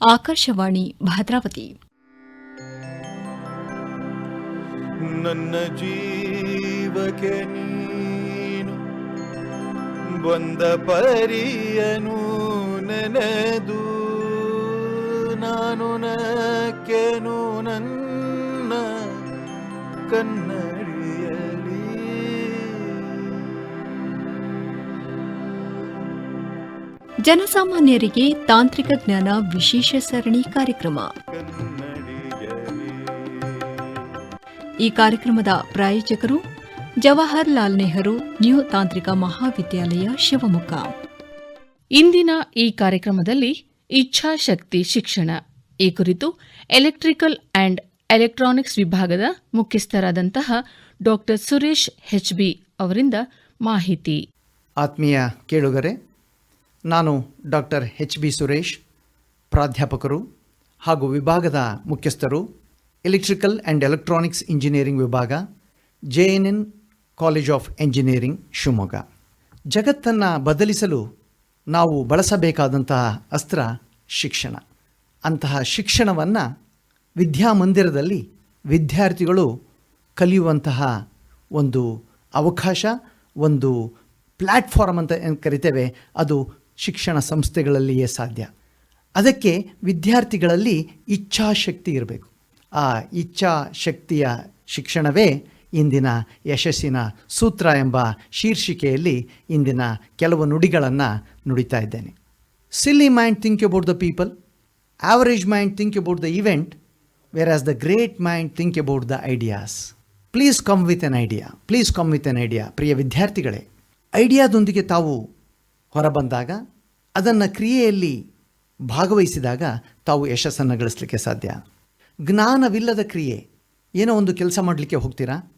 ಆಕಾಶವಾಣಿ ಭದ್ರಾವತಿ. ನನ್ನ ಜೀವಕ್ಕೆ ನೀನು ಬಂದ ಪರಿಯನು ನೆನೆದು ನಾನು ನಕ್ಕೆನು ನನ್ನ ಕನ್ನಡಿಯಲಿ ಜನಸಾಮಾನ್ಯರಿಗೆ ತಾಂತ್ರಿಕ ಜ್ಞಾನ ವಿಶೇಷ ಸರಣಿ ಕಾರ್ಯಕ್ರಮ. ಈ ಕಾರ್ಯಕ್ರಮದ ಪ್ರಾಯೋಜಕರು ಜವಾಹರ್ಲಾಲ್ ನೆಹರು ನ್ಯೂ ತಾಂತ್ರಿಕ ಮಹಾವಿದ್ಯಾಲಯ ಶಿವಮೊಗ್ಗ. ಇಂದಿನ ಈ ಕಾರ್ಯಕ್ರಮದಲ್ಲಿ ಇಚ್ಛಾಶಕ್ತಿ ಶಿಕ್ಷಣ ಈ ಕುರಿತು ಎಲೆಕ್ಟ್ರಿಕಲ್ ಅಂಡ್ ಎಲೆಕ್ಟ್ರಾನಿಕ್ಸ್ ವಿಭಾಗದ ಮುಖ್ಯಸ್ಥರಾದಂತಹ ಡಾ ಸುರೇಶ್ ಹೆಚ್ಬಿ ಅವರಿಂದ ಮಾಹಿತಿ. ಆತ್ಮೀಯ ಕೇಳುಗರೆ ನಾನು ಡಾಕ್ಟರ್ ಎಚ್ ಬಿ ಸುರೇಶ್, ಪ್ರಾಧ್ಯಾಪಕರು ಹಾಗೂ ವಿಭಾಗದ ಮುಖ್ಯಸ್ಥರು ಎಲೆಕ್ಟ್ರಿಕಲ್ ಆ್ಯಂಡ್ ಎಲೆಕ್ಟ್ರಾನಿಕ್ಸ್ ಇಂಜಿನಿಯರಿಂಗ್ ವಿಭಾಗ, J N N college of engineering Shivamogga. ಜಗತ್ತನ್ನು ಬದಲಿಸಲು ನಾವು ಬಳಸಬೇಕಾದಂತಹ ಅಸ್ತ್ರ ಶಿಕ್ಷಣ. ಅಂತಹ ಶಿಕ್ಷಣವನ್ನು ವಿದ್ಯಾಮಂದಿರದಲ್ಲಿ ವಿದ್ಯಾರ್ಥಿಗಳು ಕಲಿಯುವಂತಹ ಒಂದು ಅವಕಾಶ, ಒಂದು ಪ್ಲ್ಯಾಟ್ಫಾರ್ಮ್ ಅಂತ ಏನು ಕರಿತೇವೆ, ಅದು ಶಿಕ್ಷಣ ಸಂಸ್ಥೆಗಳಲ್ಲಿಯೇ ಸಾಧ್ಯ. ಅದಕ್ಕೆ ವಿದ್ಯಾರ್ಥಿಗಳಲ್ಲಿ ಇಚ್ಛಾಶಕ್ತಿ ಇರಬೇಕು. ಆ ಇಚ್ಛಾಶಕ್ತಿಯ ಶಿಕ್ಷಣವೇ ಇಂದಿನ ಯಶಸ್ಸಿನ ಸೂತ್ರ ಎಂಬ ಶೀರ್ಷಿಕೆಯಲ್ಲಿ ಇಂದಿನ ಕೆಲವು ನುಡಿಗಳನ್ನು ನುಡಿತಾ ಇದ್ದೇನೆ. Silly mind think about the people average mind think about the event whereas the great mind think about the ideas please come with an idea please come with an idea ಪ್ರಿಯ ವಿದ್ಯಾರ್ಥಿಗಳೇ. ಐಡಿಯಾದೊಂದಿಗೆ ತಾವು ಹೊರಬಂದಾಗ ಅದನ್ನು ಕ್ರಿಯೆಯಲ್ಲಿ ಭಾಗವಹಿಸಿದಾಗ ತಾವು ಯಶಸ್ಸನ್ನು ಗಳಿಸಲಿಕ್ಕೆ ಸಾಧ್ಯ. ಜ್ಞಾನವಿಲ್ಲದ ಕ್ರಿಯೆ. ಏನೋ ಒಂದು ಕೆಲಸ ಮಾಡಲಿಕ್ಕೆ ಹೋಗ್ತೀರಾ?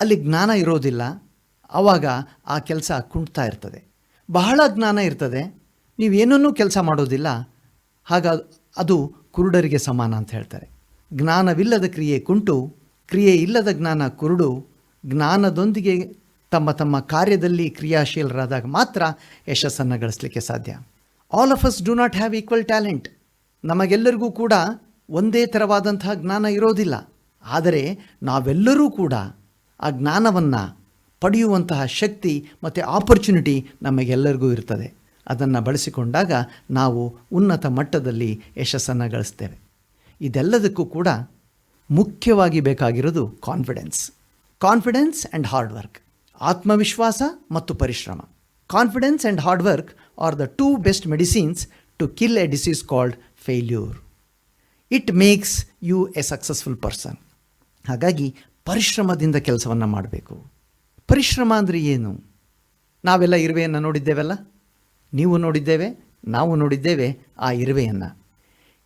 ಅಲ್ಲಿ ಜ್ಞಾನ ಇರೋದಿಲ್ಲ. ಆವಾಗ ಆ ಕೆಲಸ ಕುಣ್ತಾ ಇರ್ತದೆ. ಬಹಳ ಜ್ಞಾನ ಇರ್ತದೆ. ನೀವೇನನ್ನೂ ಕೆಲಸ ಮಾಡೋದಿಲ್ಲ. ಹಾಗ ಅದು ಕುರುಡರಿಗೆ ಸಮಾನ ಅಂತ ಹೇಳ್ತಾರೆ. ಜ್ಞಾನವಿಲ್ಲದ ಕ್ರಿಯೆ ಕುಂಟು ಕ್ರಿಯೆ ಇಲ್ಲದ ಜ್ಞಾನ ಕುರುಡು, ಜ್ಞಾನದೊಂದಿಗೆ ತಮ್ಮ ತಮ್ಮ ಕಾರ್ಯದಲ್ಲಿ ಕ್ರಿಯಾಶೀಲರಾದಾಗ ಮಾತ್ರ ಯಶಸ್ಸನ್ನು ಗಳಿಸಲಿಕ್ಕೆ ಸಾಧ್ಯ. All of us do not have equal talent ನಮಗೆಲ್ಲರಿಗೂ ಕೂಡ ಒಂದೇ ಥರವಾದಂತಹ ಜ್ಞಾನ ಇರೋದಿಲ್ಲ. ಆದರೆ ನಾವೆಲ್ಲರೂ ಕೂಡ ಆ ಜ್ಞಾನವನ್ನು ಪಡೆಯುವಂತಹ ಶಕ್ತಿ ಮತ್ತು ಆಪರ್ಚುನಿಟಿ ನಮಗೆಲ್ಲರಿಗೂ ಇರ್ತದೆ. ಅದನ್ನು ಬಳಸಿಕೊಂಡಾಗ ನಾವು ಉನ್ನತ ಮಟ್ಟದಲ್ಲಿ ಯಶಸ್ಸನ್ನು ಗಳಿಸ್ತೇವೆ. ಇದೆಲ್ಲದಕ್ಕೂ ಕೂಡ ಮುಖ್ಯವಾಗಿ ಬೇಕಾಗಿರೋದು confidence confidence and hard work ಆತ್ಮವಿಶ್ವಾಸ ಮತ್ತು ಪರಿಶ್ರಮ. Confidence and hard work are the two best medicines to kill a disease called failure it makes you a successful person ಹಾಗಾಗಿ ಪರಿಶ್ರಮದಿಂದ ಕೆಲಸವನ್ನು ಮಾಡಬೇಕು. ಪರಿಶ್ರಮ ಅಂದರೆ ಏನು? ನಾವೆಲ್ಲ ಇರುವೆಯನ್ನು ನೋಡಿದ್ದೇವಲ್ಲ? ನೀವು ನೋಡಿದ್ದೇವೆ, ನಾವು ನೋಡಿದ್ದೇವೆ ಆ ಇರುವೆಯನ್ನು.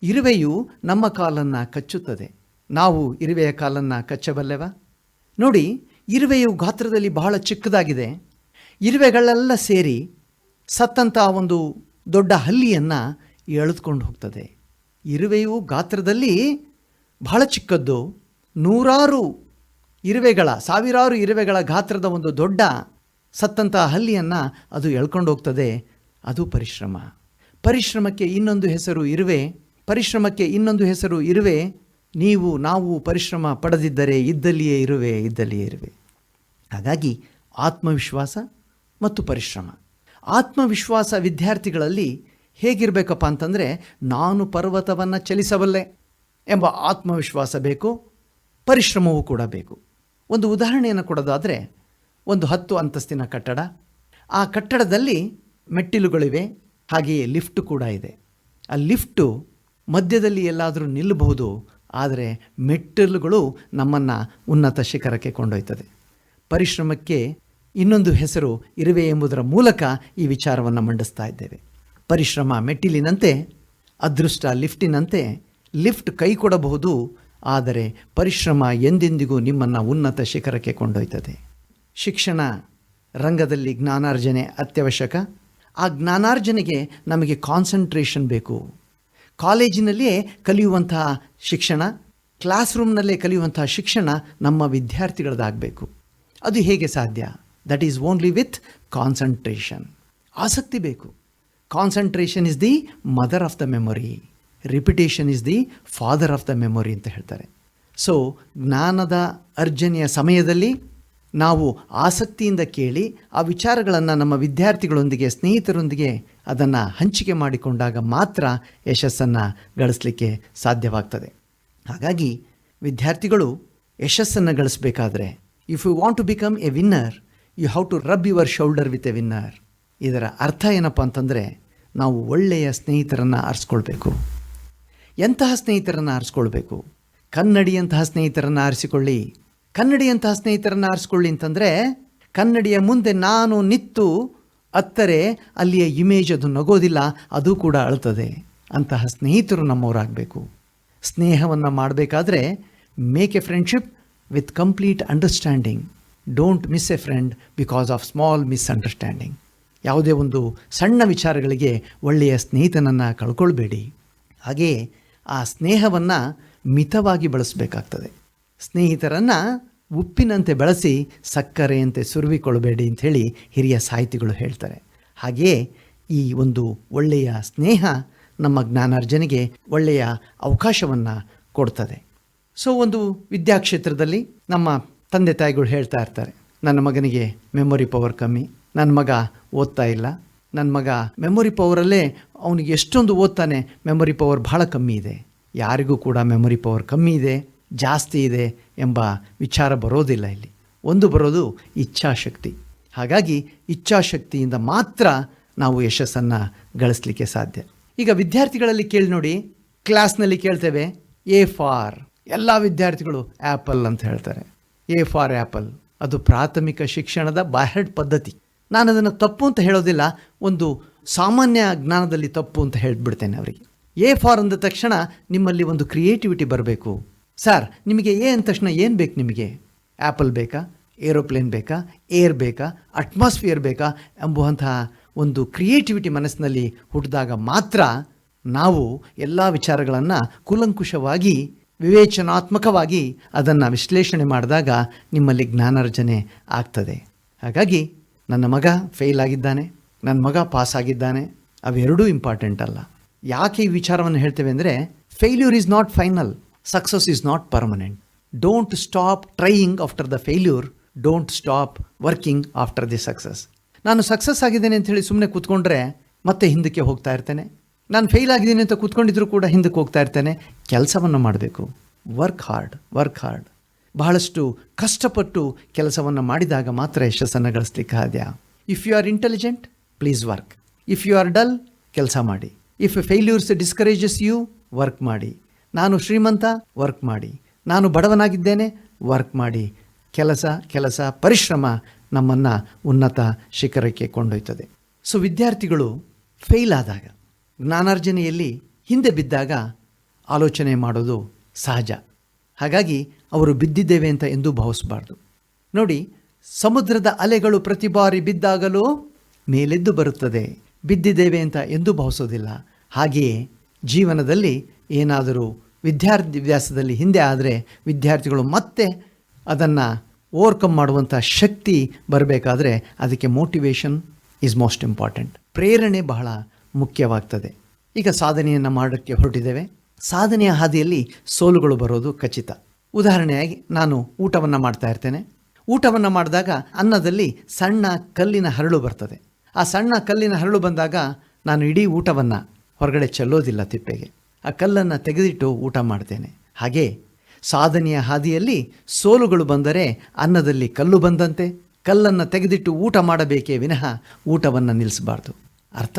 ಇರುವೆಯು ನಮ್ಮ ಕಾಲನ್ನು ಕಚ್ಚುತ್ತದೆ. ನಾವು ಇರುವೆಯ ಕಾಲನ್ನು ಕಚ್ಚಬಲ್ಲೆವ? ನೋಡಿ ಇರುವೆಯು ಗಾತ್ರದಲ್ಲಿ ಬಹಳ ಚಿಕ್ಕದಾಗಿದೆ. ಇರುವೆಗಳೆಲ್ಲ ಸೇರಿ ಸತ್ತಂಥ ಒಂದು ದೊಡ್ಡ ಹಲ್ಲಿಯನ್ನು ಎಳೆದುಕೊಂಡು ಹೋಗ್ತದೆ. ಇರುವೆಯು ಗಾತ್ರದಲ್ಲಿ ಬಹಳ ಚಿಕ್ಕದ್ದು. ನೂರಾರು ಇರುವೆಗಳ, ಸಾವಿರಾರು ಇರುವೆಗಳ ಗಾತ್ರದ ಒಂದು ದೊಡ್ಡ ಸತ್ತಂಥ ಹಲ್ಲಿಯನ್ನು ಅದು ಎಳ್ಕೊಂಡು ಹೋಗ್ತದೆ. ಅದು ಪರಿಶ್ರಮ. ಪರಿಶ್ರಮಕ್ಕೆ ಇನ್ನೊಂದು ಹೆಸರು ಇರುವೆ. ಪರಿಶ್ರಮಕ್ಕೆ ಇನ್ನೊಂದು ಹೆಸರು ಇರುವೆ. ನೀವು, ನಾವು ಪರಿಶ್ರಮ ಪಡೆದಿದ್ದರೆ ಇದ್ದಲ್ಲಿಯೇ ಇರುವೆ ಇದ್ದಲ್ಲಿಯೇ ಇರುವೆ. ಹಾಗಾಗಿ ಆತ್ಮವಿಶ್ವಾಸ ಮತ್ತು ಪರಿಶ್ರಮ. ಆತ್ಮವಿಶ್ವಾಸ ವಿದ್ಯಾರ್ಥಿಗಳಲ್ಲಿ ಹೇಗಿರಬೇಕಪ್ಪ ಅಂತಂದರೆ, ನಾನು ಪರ್ವತವನ್ನು ಚಲಿಸಬಲ್ಲೆ ಎಂಬ ಆತ್ಮವಿಶ್ವಾಸ ಬೇಕು, ಪರಿಶ್ರಮವೂ ಕೂಡ ಬೇಕು. ಒಂದು ಉದಾಹರಣೆಯನ್ನು ಕೊಡೋದಾದರೆ, ಒಂದು ಹತ್ತು ಅಂತಸ್ತಿನ ಕಟ್ಟಡ. ಆ ಕಟ್ಟಡದಲ್ಲಿ ಮೆಟ್ಟಿಲುಗಳಿವೆ, ಹಾಗೆಯೇ ಲಿಫ್ಟ್ ಕೂಡ ಇದೆ. ಆ ಲಿಫ್ಟು ಮಧ್ಯದಲ್ಲಿ ಎಲ್ಲಾದರೂ ನಿಲ್ಲಬಹುದು ಆದರೆ ಮೆಟ್ಟಿಲುಗಳು ನಮ್ಮನ್ನು ಉನ್ನತ ಶಿಖರಕ್ಕೆ ಕೊಂಡೊಯ್ತದೆ. ಪರಿಶ್ರಮಕ್ಕೆ ಇನ್ನೊಂದು ಹೆಸರು ಇರುವೆ ಎಂಬುದರ ಮೂಲಕ ಈ ವಿಚಾರವನ್ನು ಮಂಡಿಸ್ತಾ ಇದ್ದೇವೆ. ಪರಿಶ್ರಮ ಮೆಟ್ಟಿಲಿನಂತೆ, ಅದೃಷ್ಟ ಲಿಫ್ಟಿನಂತೆ, ಲಿಫ್ಟ್ ಕೈ ಕೊಡಬಹುದು, ಆದರೆ ಪರಿಶ್ರಮ ಎಂದೆಂದಿಗೂ ನಿಮ್ಮನ್ನು ಉನ್ನತ ಶಿಖರಕ್ಕೆ ಕೊಂಡೊಯ್ತದೆ. ಶಿಕ್ಷಣ ರಂಗದಲ್ಲಿ ಜ್ಞಾನಾರ್ಜನೆ ಅತ್ಯವಶ್ಯಕ. ಆ ಜ್ಞಾನಾರ್ಜನೆಗೆ ನಮಗೆ ಕಾನ್ಸಂಟ್ರೇಷನ್ ಬೇಕು. ಕಾಲೇಜಿನಲ್ಲಿಯೇ ಕಲಿಯುವಂತಹ ಶಿಕ್ಷಣ ಕ್ಲಾಸ್ ರೂಮ್ನಲ್ಲೇ ಕಲಿಯುವಂತಹ ಶಿಕ್ಷಣ ನಮ್ಮ ವಿದ್ಯಾರ್ಥಿಗಳದಾಗಬೇಕು. ಅದು ಹೇಗೆ ಸಾಧ್ಯ? That is only with concentration ಆಸಕ್ತಿ ಬೇಕು. Concentration is the mother of the memory repetition is the father of the memory ಅಂತ ಹೇಳ್ತಾರೆ. ಸೊ ಜ್ಞಾನದ ಅರ್ಜನೆಯ ಸಮಯದಲ್ಲಿ ನಾವು ಆಸಕ್ತಿಯಿಂದ ಕೇಳಿ ಆ ವಿಚಾರಗಳನ್ನು ನಮ್ಮ ವಿದ್ಯಾರ್ಥಿಗಳೊಂದಿಗೆ, ಸ್ನೇಹಿತರೊಂದಿಗೆ ಅದನ್ನು ಹಂಚಿಕೆ ಮಾಡಿಕೊಂಡಾಗ ಮಾತ್ರ ಯಶಸ್ಸನ್ನು ಗಳಿಸಲಿಕ್ಕೆ ಸಾಧ್ಯವಾಗ್ತದೆ. ಹಾಗಾಗಿ ವಿದ್ಯಾರ್ಥಿಗಳು ಯಶಸ್ಸನ್ನು ಗಳಿಸಬೇಕಾದ್ರೆ if you want to become a winner you how to rub your shoulder with a winner ಇದರ ಅರ್ಥ ಏನಪ್ಪ ಅಂತಂದರೆ, ನಾವು ಒಳ್ಳೆಯ ಸ್ನೇಹಿತರನ್ನು ಆರಿಸ್ಕೊಳ್ಬೇಕು. ಎಂತಹ ಸ್ನೇಹಿತರನ್ನು ಆರಿಸ್ಕೊಳ್ಬೇಕು? ಕನ್ನಡಿಯಂತಹ ಸ್ನೇಹಿತರನ್ನು ಆರಿಸಿಕೊಳ್ಳಿ. ಕನ್ನಡಿಯಂತಹ ಸ್ನೇಹಿತರನ್ನು ಆರಿಸ್ಕೊಳ್ಳಿ ಅಂತಂದರೆ, ಕನ್ನಡಿಯ ಮುಂದೆ ನಾನು ನಿತ್ತು ಅತ್ತರೆ, ಅಲ್ಲಿಯ ಇಮೇಜ್ ಅದು ನಗೋದಿಲ್ಲ, ಅದು ಕೂಡ ಅಳ್ತದೆ. ಅಂತಹ ಸ್ನೇಹಿತರು ನಮ್ಮವರಾಗಬೇಕು. ಸ್ನೇಹವನ್ನು ಮಾಡಬೇಕಾದ್ರೆ make a friendship with complete understanding don't miss a friend because of small misunderstanding ಯಾವುದೇ ಒಂದು ಸಣ್ಣ ವಿಚಾರಗಳಿಗೆ ಒಳ್ಳೆಯ ಸ್ನೇಹಿತನನ್ನು ಕಳ್ಕೊಳ್ಬೇಡಿ. ಹಾಗೆಯೇ ಆ ಸ್ನೇಹವನ್ನು ಮಿತವಾಗಿ ಬಳಸಬೇಕಾಗ್ತದೆ. ಸ್ನೇಹಿತರನ್ನು ಉಪ್ಪಿನಂತೆ ಬಳಸಿ ಸಕ್ಕರೆಯಂತೆ ಸುರುವಿಕೊಳ್ಳಬೇಡಿ ಅಂಥೇಳಿ ಹಿರಿಯ ಸಾಹಿತಿಗಳು ಹೇಳ್ತಾರೆ. ಹಾಗೆಯೇ ಈ ಒಂದು ಒಳ್ಳೆಯ ಸ್ನೇಹ ನಮ್ಮ ಜ್ಞಾನಾರ್ಜನೆಗೆ ಒಳ್ಳೆಯ ಅವಕಾಶವನ್ನು ಕೊಡ್ತದೆ. ಸೊ ಒಂದು ವಿದ್ಯಾಕ್ಷೇತ್ರದಲ್ಲಿ ನಮ್ಮ ತಂದೆ ತಾಯಿಗಳು ಹೇಳ್ತಾ ಇರ್ತಾರೆ, ನನ್ನ ಮಗನಿಗೆ ಮೆಮೊರಿ ಪವರ್ ಕಮ್ಮಿ ನನ್ನ ಮಗ ಓದ್ತಾ ಇಲ್ಲ ನನ್ನ ಮಗ ಮೆಮೊರಿ ಪವರಲ್ಲೇ ಅವನಿಗೆ ಎಷ್ಟೊಂದು ಓದ್ತಾನೆ ಮೆಮೊರಿ ಪವರ್ ಭಾಳ ಕಮ್ಮಿ ಇದೆ, ಯಾರಿಗೂ ಕೂಡ ಮೆಮೊರಿ ಪವರ್ ಕಮ್ಮಿ ಇದೆ ಜಾಸ್ತಿ ಇದೆ ಎಂಬ ವಿಚಾರ ಬರೋದಿಲ್ಲ ಇಲ್ಲಿ. ಒಂದು ಬರೋದು ಇಚ್ಛಾಶಕ್ತಿ. ಹಾಗಾಗಿ ಇಚ್ಛಾಶಕ್ತಿಯಿಂದ ಮಾತ್ರ ನಾವು ಯಶಸ್ಸನ್ನು ಗಳಿಸ್ಲಿಕ್ಕೆ ಸಾಧ್ಯ. ಈಗ ವಿದ್ಯಾರ್ಥಿಗಳಲ್ಲಿ ಕೇಳಿ ನೋಡಿ, ಕ್ಲಾಸ್ನಲ್ಲಿ ಕೇಳ್ತೇವೆ, ಎ ಫಾರ್. ಎಲ್ಲ ವಿದ್ಯಾರ್ಥಿಗಳು ಆ್ಯಪಲ್ ಅಂತ ಹೇಳ್ತಾರೆ. ಎ ಫಾರ್ ಆ್ಯಪಲ್ ಅದು ಪ್ರಾಥಮಿಕ ಶಿಕ್ಷಣದ ಬಾಹ್ಯಡ್ ಪದ್ಧತಿ. ನಾನು ಅದನ್ನು ತಪ್ಪು ಅಂತ ಹೇಳೋದಿಲ್ಲ, ಒಂದು ಸಾಮಾನ್ಯ ಜ್ಞಾನದಲ್ಲಿ ತಪ್ಪು ಅಂತ ಹೇಳಿಬಿಡ್ತೇನೆ ಅವರಿಗೆ. ಎ ಫಾರ್ ಅಂದ ತಕ್ಷಣ ನಿಮ್ಮಲ್ಲಿ ಒಂದು ಕ್ರಿಯೇಟಿವಿಟಿ ಬರಬೇಕು. ಸರ್ ನಿಮಗೆ ಎ ಅಂದ ತಕ್ಷಣ ಏನು ಬೇಕು ನಿಮಗೆ? ಆ್ಯಪಲ್ ಬೇಕಾ? ಏರೋಪ್ಲೇನ್ ಬೇಕಾ? ಏರ್ ಬೇಕಾ? ಅಟ್ಮಾಸ್ಫಿಯರ್ ಬೇಕಾ? ಎಂಬುವಂತಹ ಒಂದು ಕ್ರಿಯೇಟಿವಿಟಿ ಮನಸ್ಸಿನಲ್ಲಿ ಹುಟ್ಟಿದಾಗ ಮಾತ್ರ ನಾವು ಎಲ್ಲ ವಿಚಾರಗಳನ್ನು ಕೂಲಂಕುಷವಾಗಿ, ವಿವೇಚನಾತ್ಮಕವಾಗಿ ಅದನ್ನು ವಿಶ್ಲೇಷಣೆ ಮಾಡಿದಾಗ ನಿಮ್ಮಲ್ಲಿ ಜ್ಞಾನಾರ್ಜನೆ ಆಗ್ತದೆ. ಹಾಗಾಗಿ ನನ್ನ ಮಗ ಫೇಲ್ ಆಗಿದ್ದಾನೆ. ನನ್ನ ಮಗ ಪಾಸ್ ಆಗಿದ್ದಾನೆ. ಅವೆರಡೂ ಇಂಪಾರ್ಟೆಂಟ್ ಅಲ್ಲ. ಯಾಕೆ ಈ ವಿಚಾರವನ್ನು ಹೇಳ್ತೇವೆ ಅಂದರೆ failure is not final success is not permanent don't stop trying after the failure don't stop working after the success ನಾನು ಸಕ್ಸಸ್ ಆಗಿದ್ದೇನೆ ಅಂತ ಹೇಳಿ ಸುಮ್ಮನೆ ಕೂತ್ಕೊಂಡ್ರೆ ಮತ್ತೆ ಹಿಂದಕ್ಕೆ ಹೋಗ್ತಾ ಇರ್ತೇನೆ. ನಾನು ಫೇಲ್ ಆಗಿದ್ದೀನಿ ಅಂತ ಕೂತ್ಕೊಂಡಿದ್ರು ಕೂಡ ಹಿಂದಕ್ಕೆ ಹೋಗ್ತಾ ಇರ್ತೇನೆ. ಕೆಲಸವನ್ನು ಮಾಡಬೇಕು. ವರ್ಕ್ ಹಾರ್ಡ್ ವರ್ಕ್ ಹಾರ್ಡ್ ಬಹಳಷ್ಟು ಕಷ್ಟಪಟ್ಟು ಕೆಲಸವನ್ನು ಮಾಡಿದಾಗ ಮಾತ್ರ ಯಶಸ್ಸನ್ನು ಗಳಿಸ್ಲಿಕ್ಕೆ ಸಾಧ್ಯ. If you are intelligent please work if you are dull ಕೆಲಸ ಮಾಡಿ. If failures discourages you work ಮಾಡಿ. ನಾನು ಶ್ರೀಮಂತ, ವರ್ಕ್ ಮಾಡಿ. ನಾನು ಬಡವನಾಗಿದ್ದೇನೆ, ವರ್ಕ್ ಮಾಡಿ. ಕೆಲಸ ಕೆಲಸ, ಪರಿಶ್ರಮ ನಮ್ಮನ್ನು ಉನ್ನತ ಶಿಖರಕ್ಕೆ ಕೊಂಡೊಯ್ತದೆ. ಸೊ ವಿದ್ಯಾರ್ಥಿಗಳು ಫೇಲ್ ಆದಾಗ, ಜ್ಞಾನಾರ್ಜನೆಯಲ್ಲಿ ಹಿಂದೆ ಬಿದ್ದಾಗ ಆಲೋಚನೆ ಮಾಡೋದು ಸಹಜ. ಹಾಗಾಗಿ ಅವರು ಬಿದ್ದಿದ್ದೇವೆ ಅಂತ ಎಂದೂ ಭಾವಿಸಬಾರ್ದು. ನೋಡಿ, ಸಮುದ್ರದ ಅಲೆಗಳು ಪ್ರತಿ ಬಾರಿ ಬಿದ್ದಾಗಲೂ ಮೇಲೆದ್ದು ಬರುತ್ತದೆ. ಬಿದ್ದಿದ್ದೇವೆ ಅಂತ ಎಂದೂ ಭಾವಿಸೋದಿಲ್ಲ. ಹಾಗೆಯೇ ಜೀವನದಲ್ಲಿ ಏನಾದರೂ ವಿದ್ಯಾರ್ಥಿವ್ಯಾಸದಲ್ಲಿ ಹಿಂದೆ ಆದರೆ ವಿದ್ಯಾರ್ಥಿಗಳು ಮತ್ತೆ ಅದನ್ನು ಓವರ್ಕಮ್ ಮಾಡುವಂಥ ಶಕ್ತಿ ಬರಬೇಕಾದ್ರೆ ಅದಕ್ಕೆ ಮೋಟಿವೇಶನ್ ಈಸ್ ಮೋಸ್ಟ್ ಇಂಪಾರ್ಟೆಂಟ್ ಪ್ರೇರಣೆ ಬಹಳ ಮುಖ್ಯವಾಗ್ತದೆ. ಈಗ ಸಾಧನೆಯನ್ನು ಮಾಡೋಕ್ಕೆ ಹೊರಟಿದ್ದೇವೆ. ಸಾಧನೆಯ ಹಾದಿಯಲ್ಲಿ ಸೋಲುಗಳು ಬರೋದು ಖಚಿತ. ಉದಾಹರಣೆಯಾಗಿ ನಾನು ಊಟವನ್ನು ಮಾಡ್ತಾ ಇರ್ತೇನೆ. ಊಟವನ್ನು ಮಾಡಿದಾಗ ಅನ್ನದಲ್ಲಿ ಸಣ್ಣ ಕಲ್ಲಿನ ಹರಳು ಬರ್ತದೆ. ಆ ಸಣ್ಣ ಕಲ್ಲಿನ ಹರಳು ಬಂದಾಗ ನಾನು ಇಡೀ ಊಟವನ್ನು ಹೊರಗಡೆ ಚೆಲ್ಲೋದಿಲ್ಲ ತಿಪ್ಪೆಗೆ. ಆ ಕಲ್ಲನ್ನು ತೆಗೆದಿಟ್ಟು ಊಟ ಮಾಡ್ತೇನೆ. ಹಾಗೆ ಸಾಧನೆಯ ಹಾದಿಯಲ್ಲಿ ಸೋಲುಗಳು ಬಂದರೆ ಅನ್ನದಲ್ಲಿ ಕಲ್ಲು ಬಂದಂತೆ ಕಲ್ಲನ್ನು ತೆಗೆದಿಟ್ಟು ಊಟ ಮಾಡಬೇಕೇ ವಿನಃ ಊಟವನ್ನು ನಿಲ್ಲಿಸಬಾರ್ದು. ಅರ್ಥ?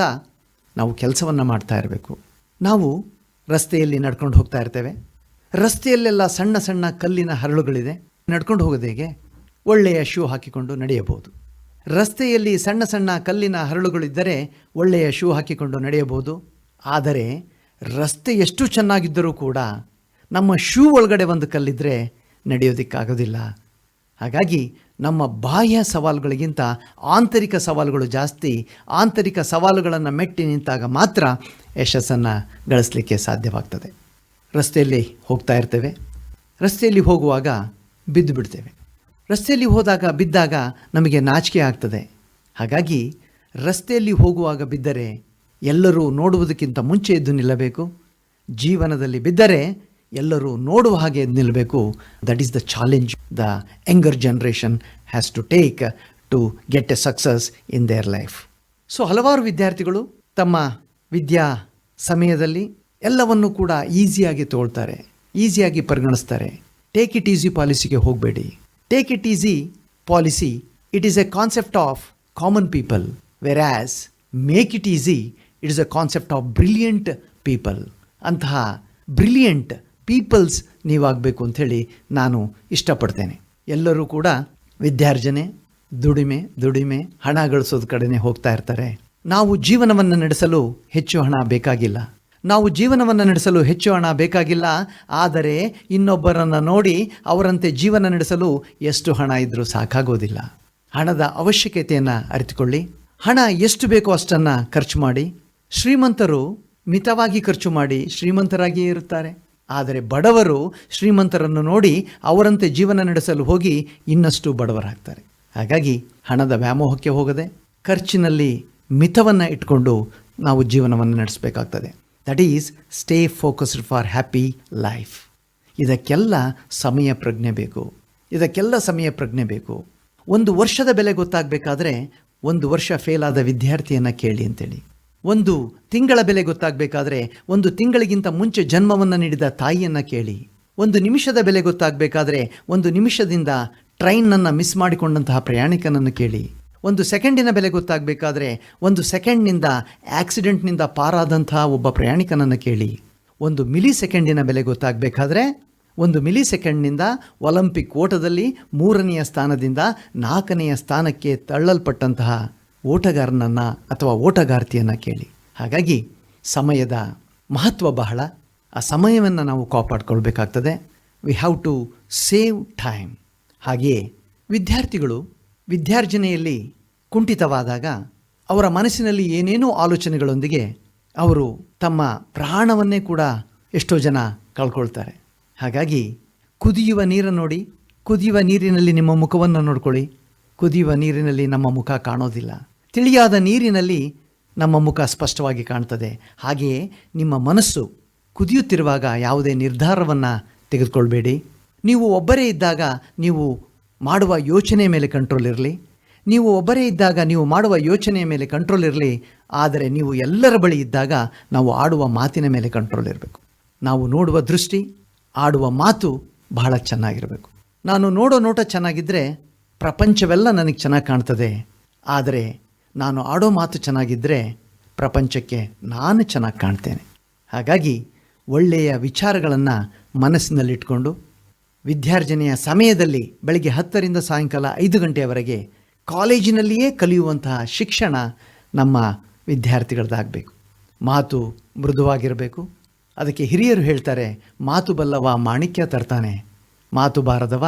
ನಾವು ಕೆಲಸವನ್ನು ಮಾಡ್ತಾ ಇರಬೇಕು. ನಾವು ರಸ್ತೆಯಲ್ಲಿ ನಡ್ಕೊಂಡು ಹೋಗ್ತಾ ಇರ್ತೇವೆ. ರಸ್ತೆಯಲ್ಲೆಲ್ಲ ಸಣ್ಣ ಸಣ್ಣ ಕಲ್ಲಿನ ಹರಳುಗಳಿದೆ. ನಡ್ಕೊಂಡು ಹೋಗೋದು ಹೇಗೆ? ಒಳ್ಳೆಯ ಶೂ ಹಾಕಿಕೊಂಡು ನಡೆಯಬಹುದು. ರಸ್ತೆಯಲ್ಲಿ ಸಣ್ಣ ಸಣ್ಣ ಕಲ್ಲಿನ ಹರಳುಗಳಿದ್ದರೆ ಒಳ್ಳೆಯ ಶೂ ಹಾಕಿಕೊಂಡು ನಡೆಯಬಹುದು. ಆದರೆ ರಸ್ತೆ ಎಷ್ಟು ಚೆನ್ನಾಗಿದ್ದರೂ ಕೂಡ ನಮ್ಮ ಶೂ ಒಳಗಡೆ ಒಂದು ಕಲ್ಲಿದ್ದರೆ ನಡೆಯೋದಕ್ಕಾಗೋದಿಲ್ಲ. ಹಾಗಾಗಿ ನಮ್ಮ ಬಾಹ್ಯ ಸವಾಲುಗಳಿಗಿಂತ ಆಂತರಿಕ ಸವಾಲುಗಳು ಜಾಸ್ತಿ, ಆಂತರಿಕ ಸವಾಲುಗಳನ್ನು ಮೆಟ್ಟಿ ನಿಂತಾಗ ಮಾತ್ರ ಯಶಸ್ಸನ್ನು ಗಳಿಸಲಿಕ್ಕೆ ಸಾಧ್ಯವಾಗ್ತದೆ. ರಸ್ತೆಯಲ್ಲಿ ಹೋಗ್ತಾ ಇರ್ತೇವೆ. ರಸ್ತೆಯಲ್ಲಿ ಹೋಗುವಾಗ ಬಿದ್ದು ಬಿಡ್ತೇವೆ. ರಸ್ತೆಯಲ್ಲಿ ಹೋದಾಗ ಬಿದ್ದಾಗ ನಮಗೆ ನಾಚಿಕೆ ಆಗ್ತದೆ. ಹಾಗಾಗಿ ರಸ್ತೆಯಲ್ಲಿ ಹೋಗುವಾಗ ಬಿದ್ದರೆ ಎಲ್ಲರೂ ನೋಡುವುದಕ್ಕಿಂತ ಮುಂಚೆ ಎದ್ದು ನಿಲ್ಲಬೇಕು. ಜೀವನದಲ್ಲಿ ಬಿದ್ದರೆ ಎಲ್ಲರೂ ನೋಡುವ ಹಾಗೆ ಎದ್ದು ನಿಲ್ಲಬೇಕು. That is the challenge the younger generation has to take to get a success in their life so ಹಲವಾರು ವಿದ್ಯಾರ್ಥಿಗಳು ತಮ್ಮ ವಿದ್ಯಾ ಸಮಯದಲ್ಲಿ ಎಲ್ಲವನ್ನು ಕೂಡ ಈಸಿಯಾಗಿ ತಗೊಳ್ತಾರೆ, ಈಸಿಯಾಗಿ ಪರಿಗಣಿಸ್ತಾರೆ. ಟೇಕ್ ಇಟ್ ಈಸಿ ಪಾಲಿಸಿಗೆ ಹೋಗಬೇಡಿ. Take it easy policy. It is a concept of common people whereas make it easy it is a concept of brilliant people ಅಂತಹ ಬ್ರಿಲಿಯಂಟ್ ಪೀಪಲ್ಸ್ ನೀವಾಗಬೇಕು ಅಂಥೇಳಿ ನಾನು ಇಷ್ಟಪಡ್ತೇನೆ. ಎಲ್ಲರೂ ಕೂಡ ವಿದ್ಯಾರ್ಜನೆ, ದುಡಿಮೆ ದುಡಿಮೆ, ಹಣ ಗಳಿಸೋದು ಕಡೆನೇ ಹೋಗ್ತಾ ಇರ್ತಾರೆ. ನಾವು ಜೀವನವನ್ನು ನಡೆಸಲು ಹೆಚ್ಚು ಹಣ ಬೇಕಾಗಿಲ್ಲ. ನಾವು ಜೀವನವನ್ನು ನಡೆಸಲು ಹೆಚ್ಚು ಹಣ ಬೇಕಾಗಿಲ್ಲ, ಆದರೆ ಇನ್ನೊಬ್ಬರನ್ನು ನೋಡಿ ಅವರಂತೆ ಜೀವನ ನಡೆಸಲು ಎಷ್ಟು ಹಣ ಇದ್ದರೂ ಸಾಕಾಗೋದಿಲ್ಲ. ಹಣದ ಅವಶ್ಯಕತೆಯನ್ನು ಅರಿತುಕೊಳ್ಳಿ. ಹಣ ಎಷ್ಟು ಬೇಕೋ ಅಷ್ಟನ್ನು ಖರ್ಚು ಮಾಡಿ. ಶ್ರೀಮಂತರು ಮಿತವಾಗಿ ಖರ್ಚು ಮಾಡಿ ಶ್ರೀಮಂತರಾಗಿಯೇ ಇರುತ್ತಾರೆ. ಆದರೆ ಬಡವರು ಶ್ರೀಮಂತರನ್ನು ನೋಡಿ ಅವರಂತೆ ಜೀವನ ನಡೆಸಲು ಹೋಗಿ ಇನ್ನಷ್ಟು ಬಡವರಾಗ್ತಾರೆ. ಹಾಗಾಗಿ ಹಣದ ವ್ಯಾಮೋಹಕ್ಕೆ ಹೋಗದೆ ಖರ್ಚಿನಲ್ಲಿ ಮಿತವನ್ನು ಇಟ್ಕೊಂಡು ನಾವು ಜೀವನವನ್ನು ನಡೆಸಬೇಕಾಗ್ತದೆ. That is stay focused for happy life ಇದಕ್ಕೆಲ್ಲ ಸಮಯ ಪ್ರಜ್ಞೆ ಬೇಕು. ಇದಕ್ಕೆಲ್ಲ ಸಮಯ ಪ್ರಜ್ಞೆ ಬೇಕು. ಒಂದು ವರ್ಷದ ಬೆಲೆ ಗೊತ್ತಾಗಬೇಕಾದ್ರೆ ಒಂದು ವರ್ಷ ಫೇಲ್ ಆದ ವಿದ್ಯಾರ್ಥಿಯನ್ನು ಕೇಳಿ ಅಂತೇಳಿ. ಒಂದು ತಿಂಗಳ ಬೆಲೆ ಗೊತ್ತಾಗಬೇಕಾದ್ರೆ ಒಂದು ತಿಂಗಳಿಗಿಂತ ಮುಂಚೆ ಜನ್ಮವನ್ನು ನೀಡಿದ ತಾಯಿಯನ್ನು ಕೇಳಿ. ಒಂದು ನಿಮಿಷದ ಬೆಲೆ ಗೊತ್ತಾಗಬೇಕಾದ್ರೆ ಒಂದು ನಿಮಿಷದಿಂದ ಟ್ರೈನನ್ನು ಮಿಸ್ ಮಾಡಿಕೊಂಡಂತಹ ಪ್ರಯಾಣಿಕನನ್ನು ಕೇಳಿ. ಒಂದು ಸೆಕೆಂಡಿನ ಬೆಲೆ ಗೊತ್ತಾಗಬೇಕಾದ್ರೆ ಒಂದು ಸೆಕೆಂಡ್ನಿಂದ ಆಕ್ಸಿಡೆಂಟ್ನಿಂದ ಪಾರಾದಂತಹ ಒಬ್ಬ ಪ್ರಯಾಣಿಕನನ್ನು ಕೇಳಿ. ಒಂದು ಮಿಲಿ ಸೆಕೆಂಡಿನ ಬೆಲೆ ಗೊತ್ತಾಗಬೇಕಾದ್ರೆ ಒಂದು ಮಿಲಿ ಸೆಕೆಂಡ್ನಿಂದ ಒಲಿಂಪಿಕ್ ಓಟದಲ್ಲಿ ಮೂರನೆಯ ಸ್ಥಾನದಿಂದ ನಾಲ್ಕನೆಯ ಸ್ಥಾನಕ್ಕೆ ತಳ್ಳಲ್ಪಟ್ಟಂತಹ ಓಟಗಾರನನ್ನು ಅಥವಾ ಓಟಗಾರ್ತಿಯನ್ನು ಕೇಳಿ. ಹಾಗಾಗಿ ಸಮಯದ ಮಹತ್ವ ಬಹಳ. ಆ ಸಮಯವನ್ನು ನಾವು ಕಾಪಾಡಿಕೊಳ್ಬೇಕಾಗ್ತದೆ. We have to save time ಹಾಗೆಯೇ ವಿದ್ಯಾರ್ಥಿಗಳು ವಿದ್ಯಾರ್ಜನೆಯಲ್ಲಿ ಕುಂಠಿತವಾದಾಗ ಅವರ ಮನಸ್ಸಿನಲ್ಲಿ ಏನೇನೋ ಆಲೋಚನೆಗಳೊಂದಿಗೆ ಅವರು ತಮ್ಮ ಪ್ರಾಣವನ್ನೇ ಕೂಡ ಎಷ್ಟೋ ಜನ ಕಳ್ಕೊಳ್ತಾರೆ. ಹಾಗಾಗಿ ಕುದಿಯುವ ನೀರನ್ನು ನೋಡಿ, ಕುದಿಯುವ ನೀರಿನಲ್ಲಿ ನಿಮ್ಮ ಮುಖವನ್ನು ನೋಡ್ಕೊಳ್ಳಿ. ಕುದಿಯುವ ನೀರಿನಲ್ಲಿ ನಮ್ಮ ಮುಖ ಕಾಣೋದಿಲ್ಲ. ತಿಳಿಯಾದ ನೀರಿನಲ್ಲಿ ನಮ್ಮ ಮುಖ ಸ್ಪಷ್ಟವಾಗಿ ಕಾಣ್ತದೆ. ಹಾಗೆಯೇ ನಿಮ್ಮ ಮನಸ್ಸು ಕುದಿಯುತ್ತಿರುವಾಗ ಯಾವುದೇ ನಿರ್ಧಾರವನ್ನು ತೆಗೆದುಕೊಳ್ಬೇಡಿ. ನೀವು ಒಬ್ಬರೇ ಇದ್ದಾಗ ನೀವು ಮಾಡುವ ಯೋಚನೆ ಮೇಲೆ ಕಂಟ್ರೋಲ್ ಇರಲಿ. ನೀವು ಒಬ್ಬರೇ ಇದ್ದಾಗ ನೀವು ಮಾಡುವ ಯೋಚನೆಯ ಮೇಲೆ ಕಂಟ್ರೋಲ್ ಇರಲಿ. ಆದರೆ ನೀವು ಎಲ್ಲರ ಬಳಿ ಇದ್ದಾಗ ನಾವು ಆಡುವ ಮಾತಿನ ಮೇಲೆ ಕಂಟ್ರೋಲ್ ಇರಬೇಕು. ನಾವು ನೋಡುವ ದೃಷ್ಟಿ, ಆಡುವ ಮಾತು ಬಹಳ ಚೆನ್ನಾಗಿರಬೇಕು. ನಾನು ನೋಡೋ ನೋಟ ಚೆನ್ನಾಗಿದ್ದರೆ ಪ್ರಪಂಚವೆಲ್ಲ ನನಗೆ ಚೆನ್ನಾಗಿ ಕಾಣ್ತದೆ. ಆದರೆ ನಾನು ಆಡೋ ಮಾತು ಚೆನ್ನಾಗಿದ್ದರೆ ಪ್ರಪಂಚಕ್ಕೆ ನಾನು ಚೆನ್ನಾಗಿ ಕಾಣ್ತೇನೆ. ಹಾಗಾಗಿ ಒಳ್ಳೆಯ ವಿಚಾರಗಳನ್ನು ಮನಸ್ಸಿನಲ್ಲಿಟ್ಕೊಂಡು ವಿದ್ಯಾರ್ಜನೆಯ ಸಮಯದಲ್ಲಿ ಬೆಳಗ್ಗೆ ಹತ್ತರಿಂದ ಸಾಯಂಕಾಲ ಐದು ಗಂಟೆಯವರೆಗೆ ಕಾಲೇಜಿನಲ್ಲಿಯೇ ಕಲಿಯುವಂತಹ ಶಿಕ್ಷಣ ನಮ್ಮ ವಿದ್ಯಾರ್ಥಿಗಳದ್ದಾಗಬೇಕು ಮಾತು ಮೃದುವಾಗಿರಬೇಕು. ಅದಕ್ಕೆ ಹಿರಿಯರು ಹೇಳ್ತಾರೆ, ಮಾತು ಬಲ್ಲವ ಮಾಣಿಕ್ಯ ತರ್ತಾನೆ, ಮಾತು ಬಾರದವ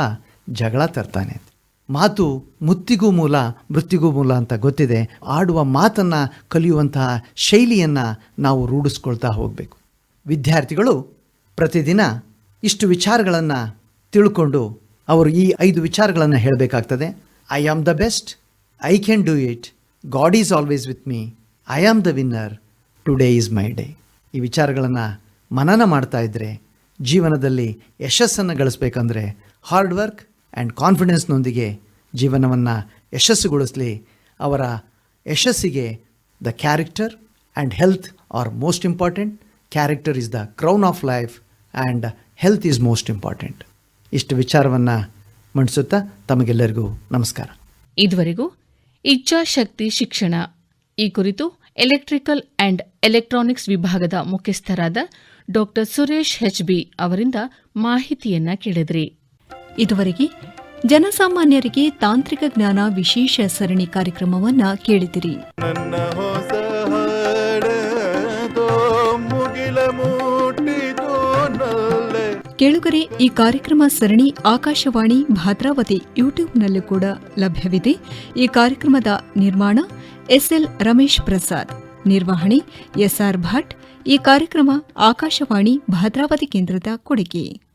ಜಗಳ ತರ್ತಾನೆ. ಮಾತು ಮುತ್ತಿಗೂ ಮೂಲ ಮೃತ್ತಿಗೂ ಮೂಲ ಅಂತ ಗೊತ್ತಿದೆ. ಆಡುವ ಮಾತನ್ನು ಕಲಿಯುವಂತಹ ಶೈಲಿಯನ್ನು ನಾವು ರೂಢಿಸ್ಕೊಳ್ತಾ ಹೋಗಬೇಕು. ವಿದ್ಯಾರ್ಥಿಗಳು ಪ್ರತಿದಿನ ಇಷ್ಟು ವಿಚಾರಗಳನ್ನು ತಿಳ್ಕೊಂಡು ಅವರು ಈ ಐದು ವಿಚಾರಗಳನ್ನು ಹೇಳಬೇಕಾಗ್ತದೆ. I am the best I can do it God is always with me I am the winner today is my day ಈ ವಿಚಾರಗಳನ್ನು ಮನನ ಮಾಡ್ತಾ ಇದ್ದರೆ ಜೀವನದಲ್ಲಿ ಯಶಸ್ಸನ್ನು ಗಳಿಸ್ಬೇಕಂದ್ರೆ ಹಾರ್ಡ್ ವರ್ಕ್ ಆ್ಯಂಡ್ ಕಾನ್ಫಿಡೆನ್ಸ್ನೊಂದಿಗೆ ಜೀವನವನ್ನು ಯಶಸ್ಸುಗೊಳಿಸಲಿ. ಅವರ ಯಶಸ್ಸಿಗೆ the character and health are most important character is the crown of life and health is most important ಇಷ್ಟು ವಿಚಾರವನ್ನು ಮಂಡಿಸುತ್ತಾ ತಮಗೆಲ್ಲರಿಗೂ ನಮಸ್ಕಾರ. ಇದುವರೆಗೂ ಇಚ್ಛಾಶಕ್ತಿ ಶಿಕ್ಷಣ, ಈ ಕುರಿತು ಎಲೆಕ್ಟ್ರಿಕಲ್ ಆ್ಯಂಡ್ ಎಲೆಕ್ಟ್ರಾನಿಕ್ಸ್ ವಿಭಾಗದ ಮುಖ್ಯಸ್ಥರಾದ ಡಾ ಸುರೇಶ್ ಹೆಚ್ಬಿ ಅವರಿಂದ ಮಾಹಿತಿಯನ್ನ ಕೇಳಿದ್ರಿ. ಇದುವರೆಗೆ ಜನಸಾಮಾನ್ಯರಿಗೆ ತಾಂತ್ರಿಕ ಜ್ಞಾನ ವಿಶೇಷ ಸರಣಿ ಕಾರ್ಯಕ್ರಮವನ್ನ ಕೇಳಿದಿರಿ. ಕೇಳುಗರೆ ಈ ಕಾರ್ಯಕ್ರಮ ಸರಣಿ ಆಕಾಶವಾಣಿ ಭದ್ರಾವತಿ ಯೂಟ್ಯೂಬ್ನಲ್ಲೂ ಕೂಡ ಲಭ್ಯವಿದೆ. ಈ ಕಾರ್ಯಕ್ರಮದ ನಿರ್ಮಾಣ ಎಸ್ಎಲ್ ರಮೇಶ್ ಪ್ರಸಾದ್ ನಿರ್ವಹಣೆ ಎಸ್ಆರ್ ಭಟ್. ಈ ಕಾರ್ಯಕ್ರಮ ಆಕಾಶವಾಣಿ ಭದ್ರಾವತಿ ಕೇಂದ್ರದ ಕೊಡುಗೆ.